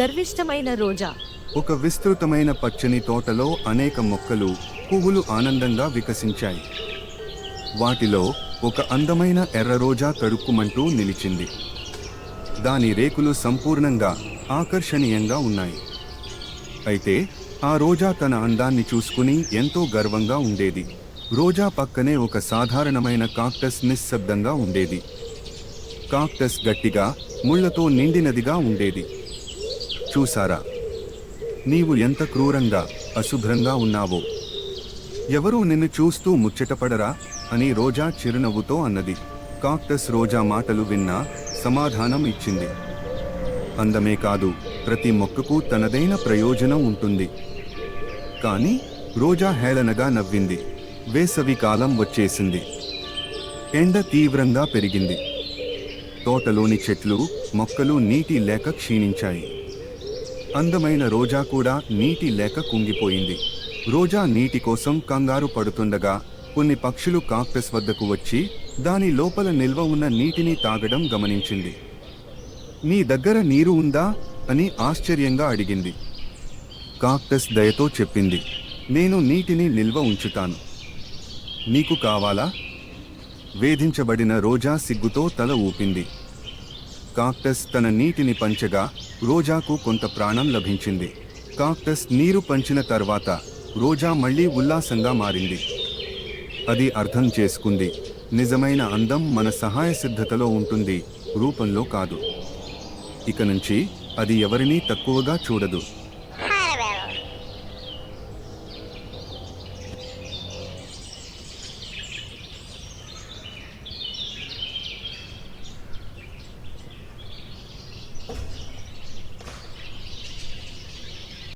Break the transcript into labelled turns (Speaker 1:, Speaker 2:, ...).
Speaker 1: గర్విష్టమైన రోజా.
Speaker 2: ఒక విస్తృతమైన పచ్చని తోటలో అనేక మొక్కలు పువ్వులు ఆనందంగా వికసించాయి. వాటిలో ఒక అందమైన ఎర్ర రోజా తడుక్కుమంటూ నిలిచింది. దాని రేకులు సంపూర్ణంగా ఆకర్షణీయంగా ఉన్నాయి. అయితే ఆ రోజా తన అందాన్ని చూసుకుని ఎంతో గర్వంగా ఉండేది. రోజా పక్కనే ఒక సాధారణమైన కాక్టస్ నిశ్శబ్దంగా ఉండేది. కాక్టస్ గట్టిగా ముళ్ళతో నిండినదిగా ఉండేది. చూసారా నీవు ఎంత క్రూరంగా అశుభ్రంగా ఉన్నావో. ఎవరూ నిన్ను చూస్తూ ముచ్చటపడరా అని రోజా చిరునవ్వుతో అన్నది. కాక్టస్ రోజా మాటలు విన్నా సమాధానం ఇచ్చింది. అందమే కాదు ప్రతి మొక్కకు తనదైన ప్రయోజనం ఉంటుంది. కానీ రోజా హేళనగా నవ్వింది. వేసవి కాలం వచ్చేసింది. ఎండ తీవ్రంగా పెరిగింది. తోటలోని చెట్లు మొక్కలు నీటి లేక క్షీణించాయి. అందమైన రోజా కూడా నీటి లేక కుంగిపోయింది. రోజా నీటి కోసం కంగారు పడుతుండగా కొన్ని పక్షులు కాక్టస్ వద్దకు వచ్చి దాని లోపల నిల్వ ఉన్న నీటిని తాగడం గమనించింది. నీ దగ్గర నీరు ఉందా? అని ఆశ్చర్యంగా అడిగింది. కాక్టస్ దయతో చెప్పింది నేను నీటిని నిల్వ ఉంచుతాను. నీకు కావాలా? వేధించబడిన రోజా సిగ్గుతో తల ఊపింది. కాక్టస్ తన నీటిని పంచగా రోజాకు కొంత ప్రాణం లభించింది. కాక్టస్ నీరు పంచిన తర్వాత రోజా మళ్ళీ ఉల్లాసంగా మారింది. అది అర్థం చేసుకుంది. నిజమైన అందం మన సహాయ సిద్ధతలో ఉంటుంది రూపంలో కాదు. ఇక నుంచి అది ఎవరినీ తక్కువగా చూడదు.